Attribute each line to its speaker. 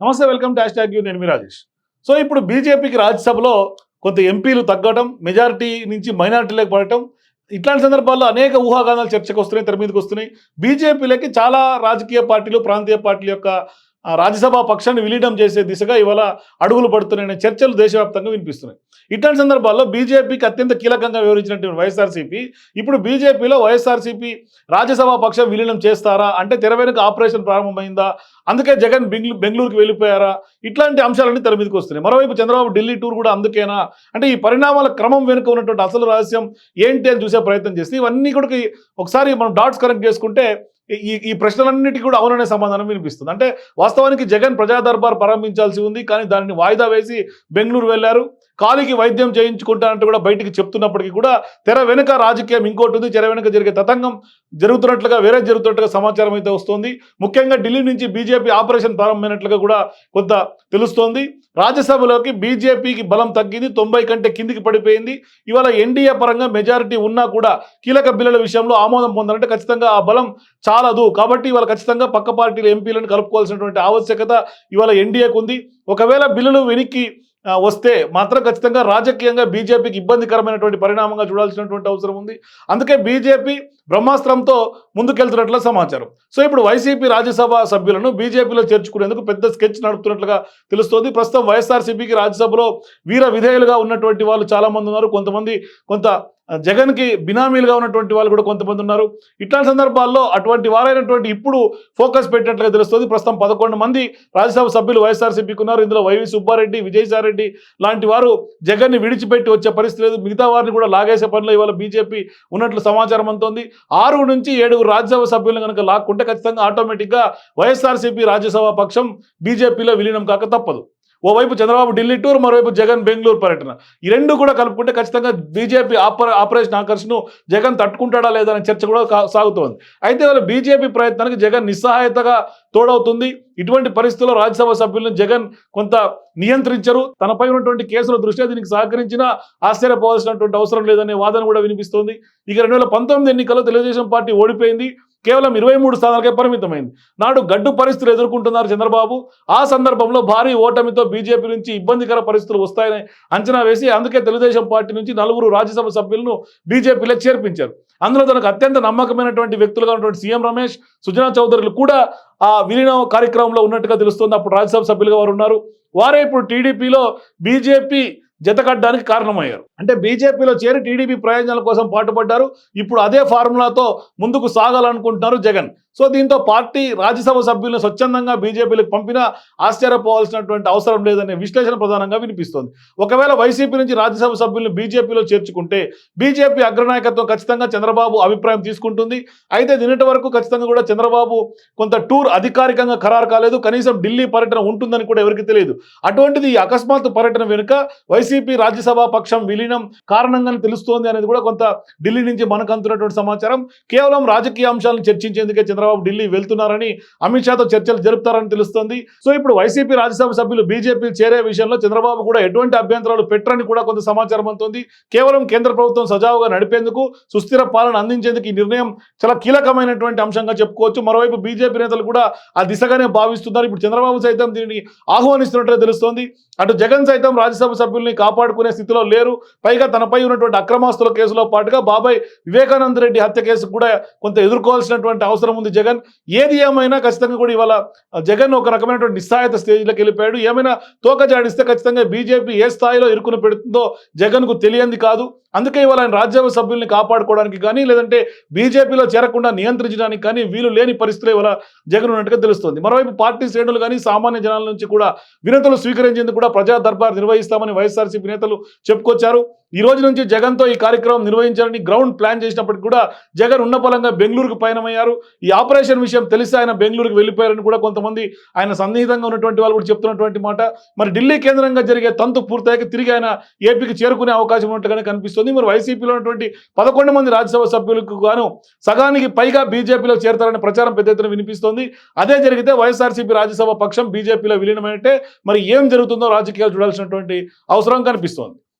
Speaker 1: నమస్తే welcome to tag you. నేను మీ Rajesh. So ఇప్పుడు బీజేపీకి రాజ్యసభలో కొంత ఎంపీలు తగ్గడం మెజారిటీ నుంచి మైనారిటీలకు పడటం ఇట్లాంటి సందర్భాల్లో అనేక ఊహాగానాలు చర్చకు వస్తున్నాయి తెర మీదకి వస్తున్నాయి. బీజేపీలకి చాలా రాజకీయ పార్టీలు ప్రాంతీయ పార్టీల యొక్క రాజ్యసభ పక్షాన్ని విలీనం చేసే దిశగా ఇవాళ అడుగులు పడుతున్నాయనే చర్చలు దేశవ్యాప్తంగా వినిపిస్తున్నాయి. ఇట్లాంటి సందర్భాల్లో బీజేపీకి అత్యంత కీలకంగా వివరించినటువంటి వైఎస్ఆర్సీపీ ఇప్పుడు బీజేపీలో వైఎస్ఆర్సీపీ రాజ్యసభ పక్షం విలీనం చేస్తారా? అంటే తెర వెనుక ఆపరేషన్ ప్రారంభమైందా? అందుకే జగన్ బెంగళూరుకి వెళ్ళిపోయారా? ఇట్లాంటి అంశాలన్నీ తెర మీదకి వస్తున్నాయి. మరోవైపు చంద్రబాబు ఢిల్లీ టూర్ కూడా అందుకేనా? అంటే ఈ పరిణామాల క్రమం వెనుక ఉన్నటువంటి అసలు రహస్యం ఏంటి అని చూసే ప్రయత్నం చేస్తే ఇవన్నీ కూడా ఒకసారి మనం డాట్స్ కనెక్ట్ చేసుకుంటే ఈ ఈ ప్రశ్నలన్నిటికీ కూడా అవుననే సమాధానం వినిపిస్తుంది. అంటే వాస్తవానికి జగన్ ప్రజా దర్బార్ ప్రారంభించాల్సి ఉంది కానీ దానిని వాయిదా వేసి బెంగళూరు వెళ్ళారు. కాలికి వైద్యం చేయించుకుంటానంటూ కూడా బయటికి చెప్తున్నప్పటికీ కూడా తెర వెనుక రాజకీయం ఇంకోటి ఉంది. తెర వెనుక జరిగే తతంగం జరుగుతున్నట్లుగా వేరే జరుగుతున్నట్లుగా సమాచారం అయితే వస్తుంది. ముఖ్యంగా ఢిల్లీ నుంచి బీజేపీ ఆపరేషన్ ప్రారంభమైనట్లుగా కూడా కొంత తెలుస్తోంది. రాజ్యసభలోకి బీజేపీకి బలం తగ్గింది. తొంభై కంటే కిందికి పడిపోయింది. ఇవాళ ఎన్డీఏ పరంగా మెజారిటీ ఉన్నా కూడా కీలక బిల్లుల విషయంలో ఆమోదం పొందాలంటే ఖచ్చితంగా ఆ బలం చాలదు. కాబట్టి ఇవాళ ఖచ్చితంగా పక్క పార్టీల ఎంపీలను కలుపుకోవాల్సినటువంటి ఆవశ్యకత ఇవాళ ఎన్డీఏకు ఉంది. ఒకవేళ బిల్లులు వెనక్కి వస్తే మాత్రం ఖచ్చితంగా రాజకీయంగా బీజేపీకి ఇబ్బందికరమైనటువంటి పరిణామంగా చూడాల్సినటువంటి అవసరం ఉంది. అందుకే బీజేపీ బ్రహ్మాస్త్రంతో ముందుకెళ్తున్నట్లు సమాచారం. సో ఇప్పుడు వైసీపీ రాజ్యసభ సభ్యులను బీజేపీలో చేర్చుకునేందుకు పెద్ద స్కెచ్ నడుపుతున్నట్లుగా తెలుస్తోంది. ప్రస్తుతం వైఎస్ఆర్సీపీకి రాజ్యసభలో వీర విధేయులుగా ఉన్నటువంటి వాళ్ళు చాలామంది ఉన్నారు. కొంతమంది కొంత జగన్కి బినామీలుగా ఉన్నటువంటి వాళ్ళు కూడా కొంతమంది ఉన్నారు. ఇట్లాంటి సందర్భాల్లో అటువంటి వారైనటువంటి ఇప్పుడు ఫోకస్ పెట్టినట్లుగా తెలుస్తుంది. ప్రస్తుతం పదకొండు మంది రాజ్యసభ సభ్యులు వైఎస్ఆర్సీపీకి ఉన్నారు. ఇందులో వైవి సుబ్బారెడ్డి విజయసాయిరెడ్డి లాంటి వారు జగన్ని విడిచిపెట్టి వచ్చే పరిస్థితి లేదు. మిగతా వారిని కూడా లాగేసే పనిలో ఇవాళ బీజేపీ ఉన్నట్లు సమాచారం అంతోంది ఆరు నుంచి ఏడుగురు రాజ్యసభ సభ్యులను కనుక లాక్కుంటే ఖచ్చితంగా ఆటోమేటిక్గా వైఎస్ఆర్సీపీ రాజ్యసభ పక్షం బీజేపీలో విలీనం కాక తప్పదు. ఓవైపు చంద్రబాబు ఢిల్లీ టూర్ మరోవైపు జగన్ బెంగళూరు పర్యటన. ఈ రెండు కూడా కలుపుకుంటే ఖచ్చితంగా బీజేపీ ఆపర ఆపరేషన్ ఆకర్షణ జగన్ తట్టుకుంటాడా లేదా అనే చర్చ కూడా సాగుతోంది. అయితే వాళ్ళ బీజేపీ ప్రయత్నానికి జగన్ నిస్సహాయతగా తోడవుతుంది. ఇటువంటి పరిస్థితుల్లో రాజ్యసభ సభ్యులను జగన్ కొంత నియంత్రించరు. తనపై ఉన్నటువంటి కేసుల దృష్ట్యా దీనికి సహకరించినా ఆశ్చర్యపోవాల్సినటువంటి అవసరం లేదనే వాదన కూడా వినిపిస్తోంది. ఇక రెండు వేల పంతొమ్మిది ఎన్నికల్లో తెలుగుదేశం పార్టీ ఓడిపోయింది. కేవలం ఇరవై మూడు స్థానాలకే పరిమితమైంది. నాడు గడ్డు పరిస్థితులు ఎదుర్కొంటున్నారు చంద్రబాబు. ఆ సందర్భంలో భారీ ఓటమితో బీజేపీ నుంచి ఇబ్బందికర పరిస్థితులు వస్తాయని అంచనా వేసి అందుకే తెలుగుదేశం పార్టీ నుంచి నలుగురు రాజ్యసభ సభ్యులను బీజేపీలో చేర్పించారు. అందులో తనకు అత్యంత నమ్మకమైనటువంటి వ్యక్తులుగా ఉన్నటువంటి సీఎం రమేష్ సుజనా చౌదరులు కూడా ఆ విలీనం కార్యక్రమంలో ఉన్నట్టుగా తెలుస్తుంది. అప్పుడు రాజ్యసభ సభ్యులుగా వారు ఉన్నారు. వారే ఇప్పుడు టీడీపీలో బీజేపీ జతకట్టడానికి కారణమయ్యారు. అంటే బీజేపీలో చేరి టీడీపీ ప్రయోజనాల కోసం పాటుపడ్డారు. ఇప్పుడు అదే ఫార్ములాతో ముందుకు సాగాలనుకుంటున్నారు జగన్. సో దీంతో పార్టీ రాజ్యసభ సభ్యులను స్వచ్ఛందంగా బీజేపీలకు పంపినా ఆశ్చర్యపోవాల్సినటువంటి అవసరం లేదనే విశ్లేషణ ప్రధానంగా వినిపిస్తోంది. ఒకవేళ వైసీపీ నుంచి రాజ్యసభ సభ్యులను బీజేపీలో చేర్చుకుంటే బీజేపీ అగ్రనాయకత్వం ఖచ్చితంగా చంద్రబాబు అభిప్రాయం తీసుకుంటుంది. అయితే నిన్నటి వరకు ఖచ్చితంగా కూడా చంద్రబాబు కొంత టూర్ అధికారికంగా ఖరారు కాలేదు. కనీసం ఢిల్లీ పర్యటన ఉంటుందని కూడా ఎవరికి తెలియదు. అటువంటిది ఈ అకస్మాత్తు పర్యటన వెనుక వైసీపీ రాజ్యసభ పక్షం విలీనం కారణంగానే తెలుస్తోంది అనేది కూడా కొంత ఢిల్లీ నుంచి మనకు అందుతున్నటువంటి సమాచారం. కేవలం రాజకీయ అంశాలను చర్చించేందుకే చంద్రబాబు ఢిల్లీ వెళ్తున్నారని అమిత్ షాతో చర్చలు జరుపుతారని తెలుస్తోంది. సో ఇప్పుడు వైసీపీ రాజ్యసభ సభ్యులు బీజేపీ చేరే విషయంలో చంద్రబాబు కూడా ఎటువంటి అభ్యంతరాలు పెట్టరని కూడా కొంత సమాచారం అందుతుంది. కేవలం కేంద్ర ప్రభుత్వం సజావుగా నడిపేందుకు సుస్థిర పాలన అందించేందుకు ఈ నిర్ణయం చాలా కీలకమైనటువంటి అంశంగా చెప్పుకోవచ్చు. మరోవైపు బీజేపీ నేతలు కూడా ఆ దిశగానే భావిస్తున్నారు. ఇప్పుడు చంద్రబాబు సైతం దీనిని ఆహ్వానిస్తున్నట్లు తెలుస్తోంది. అటు జగన్ సైతం రాజ్యసభ సభ్యుల్ని కాపాడుకునే స్థితిలో లేరు. పైగా తనపై ఉన్నటువంటి అక్రమాస్తుల కేసులో పాటుగా బాబాయ్ వివేకానంద రెడ్డి హత్య కేసు కూడా కొంత ఎదుర్కోవాల్సినటువంటి అవసరం ఉంది జగన్. ఏది ఏమైనా ఖచ్చితంగా కూడా ఇవాళ జగన్ ఒక రకమైనటువంటి నిస్సాయత స్టేజ్లోకి వెళ్ళిపోయాడు. ఏమైనా తోక జాడిస్తే ఖచ్చితంగా బీజేపీ ఏ స్థాయిలో ఇరుకుని పెడుతుందో జగన్కు తెలియంది కాదు. అందుకే ఇవాళ ఆయన రాజ్యసభ సభ్యుల్ని కాపాడుకోవడానికి కానీ లేదంటే బీజేపీలో చేరకుండా నియంత్రించడానికి కానీ వీలు లేని పరిస్థితులు ఇవాళ జగన్ ఉన్నట్టుగా తెలుస్తుంది. మరోవైపు పార్టీ శ్రేణులు కానీ సామాన్య జనాల నుంచి కూడా వినతులు స్వీకరించేందుకు కూడా ప్రజా దర్బార్ నిర్వహిస్తామని వైఎస్ఆర్ వైఎస్ఆర్సీపీ నేతలు చెప్పుకొచ్చారు. ఈ రోజు నుంచి జగన్తో ఈ కార్యక్రమం నిర్వహించాలని గ్రౌండ్ ప్లాన్ చేసినప్పటికీ కూడా జగన్ ఉన్న పలంగా బెంగళూరుకు పయనమయ్యారు. ఈ ఆపరేషన్ విషయం తెలిసి ఆయన బెంగళూరుకు వెళ్ళిపోయారని కూడా కొంతమంది ఆయన సన్నిహితంగా ఉన్నటువంటి వాళ్ళు కూడా చెప్తున్నటువంటి మాట. మరి ఢిల్లీ కేంద్రంగా జరిగే తంతు పూర్తయ్యాక తిరిగి ఆయన ఏపీకి చేరుకునే అవకాశం ఉన్నట్టుగానే కనిపిస్తుంది. మరి వైసీపీలో ఉన్నటువంటి పదకొండు మంది రాజ్యసభ సభ్యులకు గాను సగానికి పైగా బీజేపీలో చేరతారనే ప్రచారం పెద్ద ఎత్తున వినిపిస్తోంది. అదే జరిగితే వైఎస్ఆర్సీపీ రాజ్యసభ పక్షం బీజేపీలో విలీనమైనట్టే. మరి ఏం జరుగుతుందో రాజకీయాలు చూడాల్సినటువంటి అవసరం కనిపిస్తోంది.